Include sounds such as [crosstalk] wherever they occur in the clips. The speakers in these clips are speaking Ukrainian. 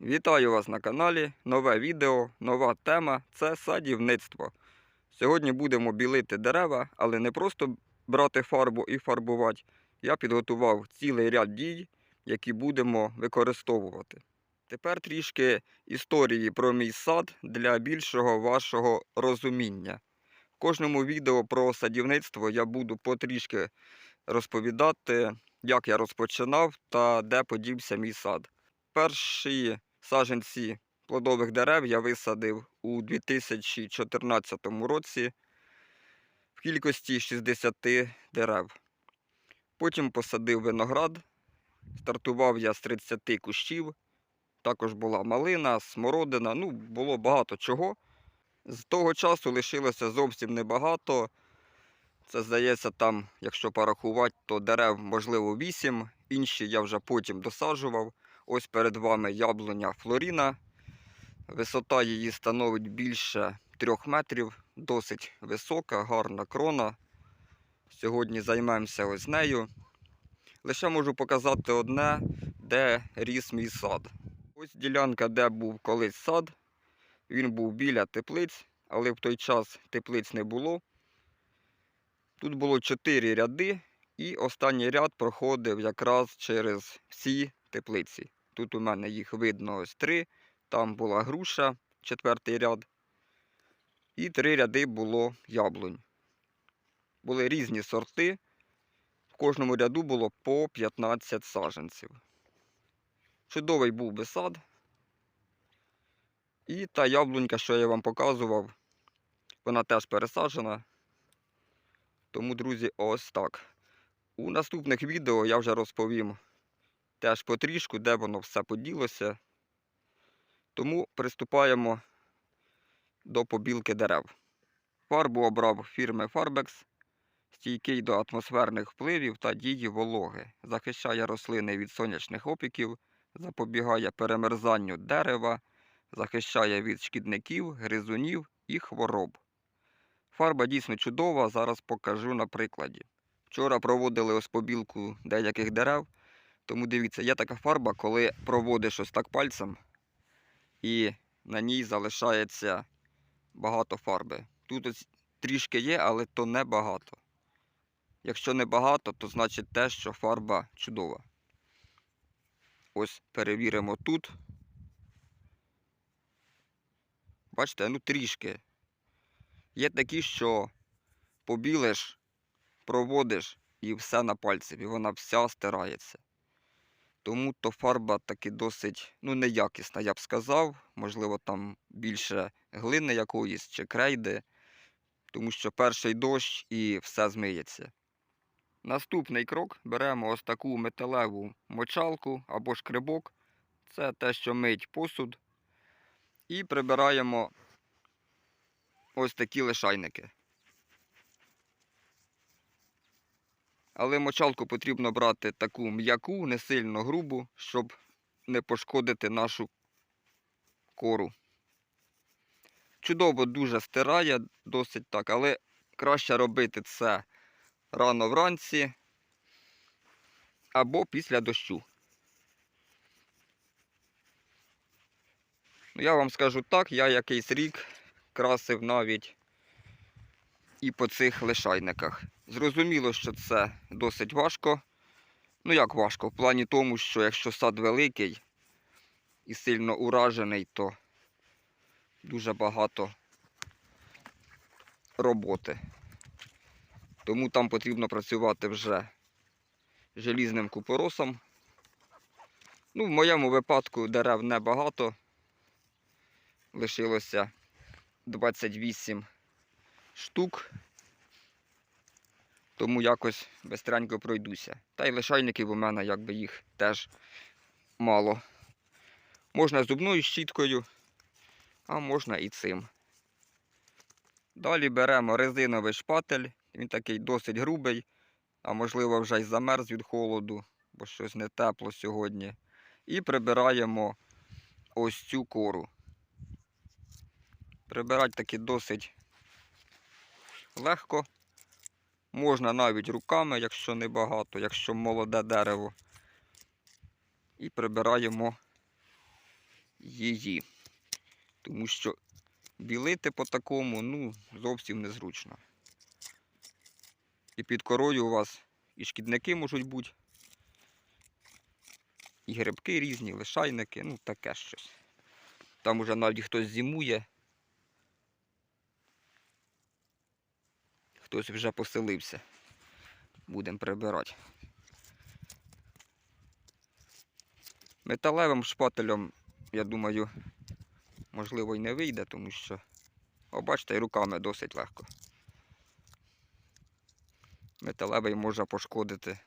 Вітаю вас на каналі. Нове відео, нова тема це садівництво. Сьогодні будемо білити дерева, але не просто брати фарбу і фарбувати. Я підготував цілий ряд дій, які будемо використовувати. Тепер трішки історії про мій сад для більшого вашого розуміння. В кожному відео про садівництво я буду потрішки розповідати, як я розпочинав та де подівся мій сад. Перші саджанці плодових дерев я висадив у 2014 році в кількості 60 дерев. Потім посадив виноград, стартував я з 30 кущів, також була малина, смородина, ну, було багато чого. З того часу лишилося зовсім небагато. Це здається, там, якщо порахувати, то дерев, можливо, 8, інші я вже потім досаджував. Ось перед вами яблуня Флоріна. Висота її становить більше 3 метрів, досить висока, гарна крона. Сьогодні займемося ось нею. Лише можу показати одне, де ріс мій сад. Ось ділянка, де був колись сад. Він був біля теплиць, але в той час теплиць не було. Тут було 4 ряди, і останній ряд проходив якраз через всі теплиці. Тут у мене їх видно ось три. Там була груша, четвертий ряд. І три ряди було яблунь. Були різні сорти. В кожному ряду було по 15 саджанців. Чудовий був би сад. І та яблунька, що я вам показував, вона теж пересаджена. Тому, друзі, ось так. У наступних відео я вже розповім теж потрішку, де воно все поділося. Тому приступаємо до побілки дерев. Фарбу обрав фірми Farbex, стійкий до атмосферних впливів та дії вологи, захищає рослини від сонячних опіків, запобігає перемерзанню дерева, захищає від шкідників, гризунів і хвороб. Фарба дійсно чудова, зараз покажу на прикладі. Вчора проводили ось побілку деяких дерев. Тому дивіться, є така фарба, коли проводиш ось так пальцем, і на ній залишається багато фарби. Тут ось трішки є, але то не багато. Якщо не багато, то значить те, що фарба чудова. Ось перевіримо тут. Бачите, ну трішки. Є такі, що побілиш, проводиш і все на пальці, і вона вся стирається. Тому то фарба таки досить ну, неякісна, я б сказав. Можливо, там більше глини якоїсь чи крейди, тому що перший дощ і все змиється. Наступний крок беремо ось таку металеву мочалку або шкребок. Це те, що мить посуд. І прибираємо ось такі лишайники. Але мочалку потрібно брати таку м'яку, не сильно грубу, щоб не пошкодити нашу кору. Чудово дуже стирає, досить так, але краще робити це рано вранці або після дощу. Ну, я вам скажу так, я якийсь рік красив навіть і по цих лишайниках. Зрозуміло, що це досить важко. Ну як важко? В плані тому, що якщо сад великий і сильно уражений, то дуже багато роботи. Тому там потрібно працювати вже желізним купоросом. Ну, в моєму випадку дерев небагато. Лишилося 28 штук. Тому якось бистренько пройдуся. Та й лишайників у мене якби їх теж мало. Можна зубною щіткою, а можна і цим. Далі беремо резиновий шпатель, він такий досить грубий, а можливо вже й замерз від холоду, бо щось не тепло сьогодні. І прибираємо ось цю кору. Прибирати таки досить легко. Можна навіть руками, якщо не багато, якщо молоде дерево. І прибираємо її. Тому що білити по такому ну, зовсім незручно. І під корою у вас і шкідники можуть бути, і грибки різні, лишайники, ну таке щось. Там уже навіть хтось зимує. Хтось вже поселився. Будемо прибирати. Металевим шпателем, я думаю, можливо, й не вийде, тому що, о, бачите, і руками досить легко. Металевий може пошкодити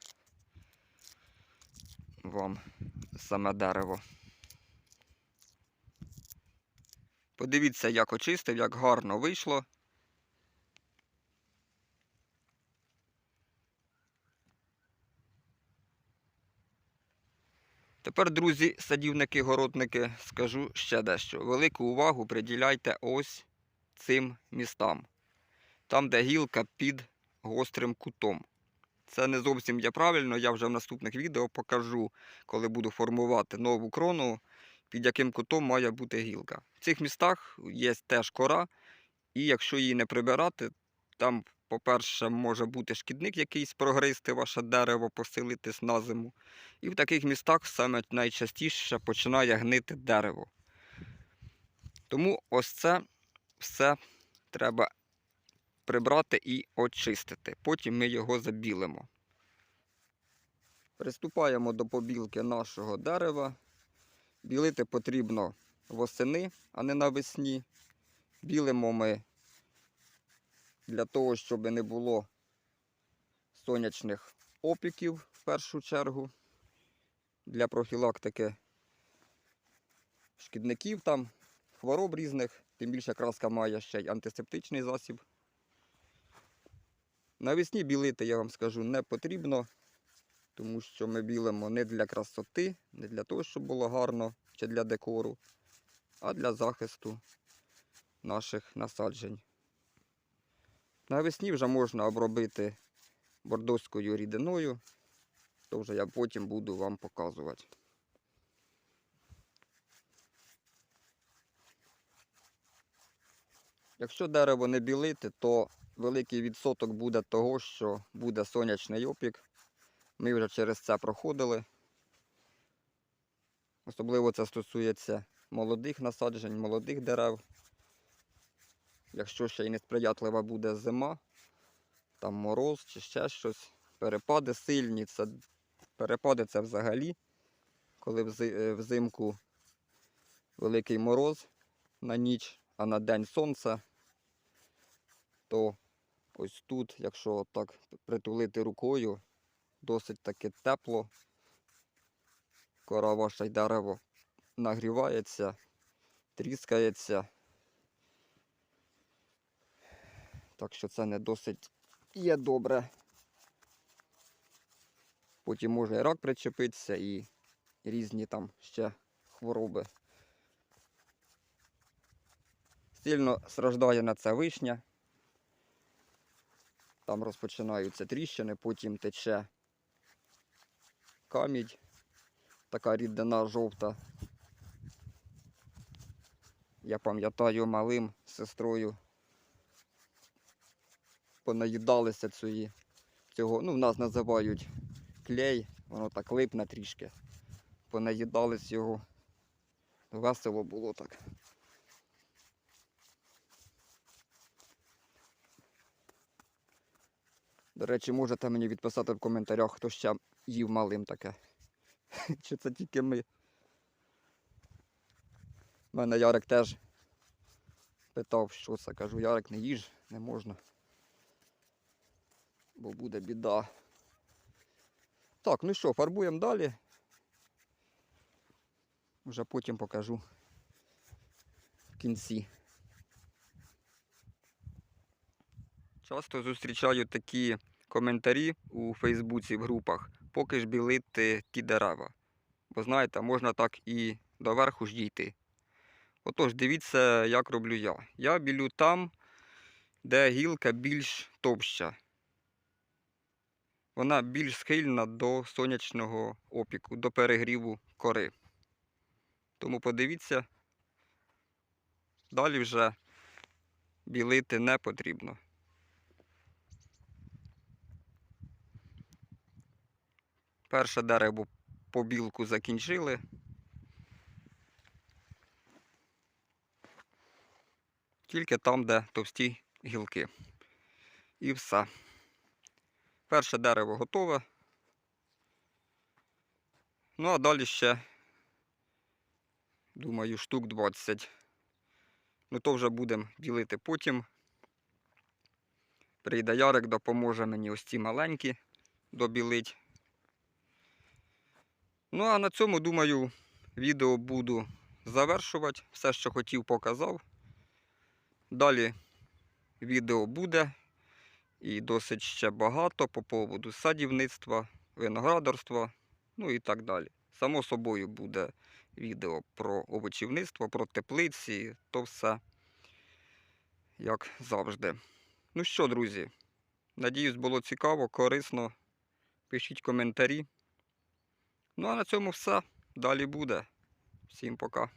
вам саме дерево. Подивіться, як очистив, як гарно вийшло. Тепер, друзі, садівники, городники, скажу ще дещо. Велику увагу приділяйте ось цим містам. Там, де гілка під гострим кутом. Це не зовсім є правильно, я вже в наступних відео покажу, коли буду формувати нову крону, під яким кутом має бути гілка. В цих містах є теж кора, і якщо її не прибирати, там, по-перше, може бути шкідник якийсь прогризти ваше дерево, поселитись на зиму. І в таких містах саме найчастіше починає гнити дерево. Тому ось це все треба прибрати і очистити. Потім ми його забілимо. Приступаємо до побілки нашого дерева. Білити потрібно восени, а не навесні. Білимо ми для того, щоб не було сонячних опіків в першу чергу. Для профілактики шкідників там, хвороб різних, тим більше краска має ще й антисептичний засіб. Навесні білити, я вам скажу, не потрібно, тому що ми білимо не для красоти, не для того, щоб було гарно чи для декору, а для захисту наших насаджень. Навесні вже можна обробити бордоською рідиною, то вже я потім буду вам показувати. Якщо дерево не білити, то великий відсоток буде того, що буде сонячний опік. Ми вже через це проходили. Особливо це стосується молодих насаджень, молодих дерев. Якщо ще й несприятлива буде зима, там мороз чи ще щось, перепади сильні, це перепади це взагалі, коли е, взимку великий мороз на ніч, а на день сонце, то ось тут, якщо так притулити рукою, досить таки тепло. Кора ваше й дерево нагрівається, тріскається. Так що це не досить є добре. Потім може і рак причепитися і різні там ще хвороби. Сильно страждає на це вишня. Там розпочинаються тріщини, потім тече камідь, така рідина жовта. Я пам'ятаю малим сестрою понаїдалися цієї, цього, ну в нас називають клей, воно так липне трішки. Понаїдались його. Весело було так. До речі, можете мені відписати в коментарях, хто ще їв малим таке. [laughs] Чи це тільки ми? У мене Ярик теж питав, що це. Кажу, Ярик, не їж, не можна. Бо буде біда. Так, ну що, фарбуємо далі. Вже потім покажу в кінці. Часто зустрічаю такі коментарі у Фейсбуці в групах, поки ж білити ті дерева. Бо знаєте, можна так і до верху ж дійти. Отож, дивіться, як роблю я. Я білю там, де гілка більш товща. Вона більш схильна до сонячного опіку, до перегріву кори. Тому подивіться, далі вже білити не потрібно. Перше дерево по білку закінчили. Тільки там, де товсті гілки. І все. Перше дерево готове. Ну, а далі ще, думаю, штук 20. Ну, то вже будемо ділити потім. Прийде Ярик, допоможе мені ось ці маленькі добілить. Ну, а на цьому, думаю, відео буду завершувати. Все, що хотів, показав. Далі відео буде і досить ще багато по поводу садівництва, виноградарства, ну і так далі. Само собою буде відео про овочівництво, про теплиці, то все як завжди. Ну що, друзі, надіюсь, було цікаво, корисно. Пишіть коментарі. Ну а на цьому все. Далі буде. Всім пока.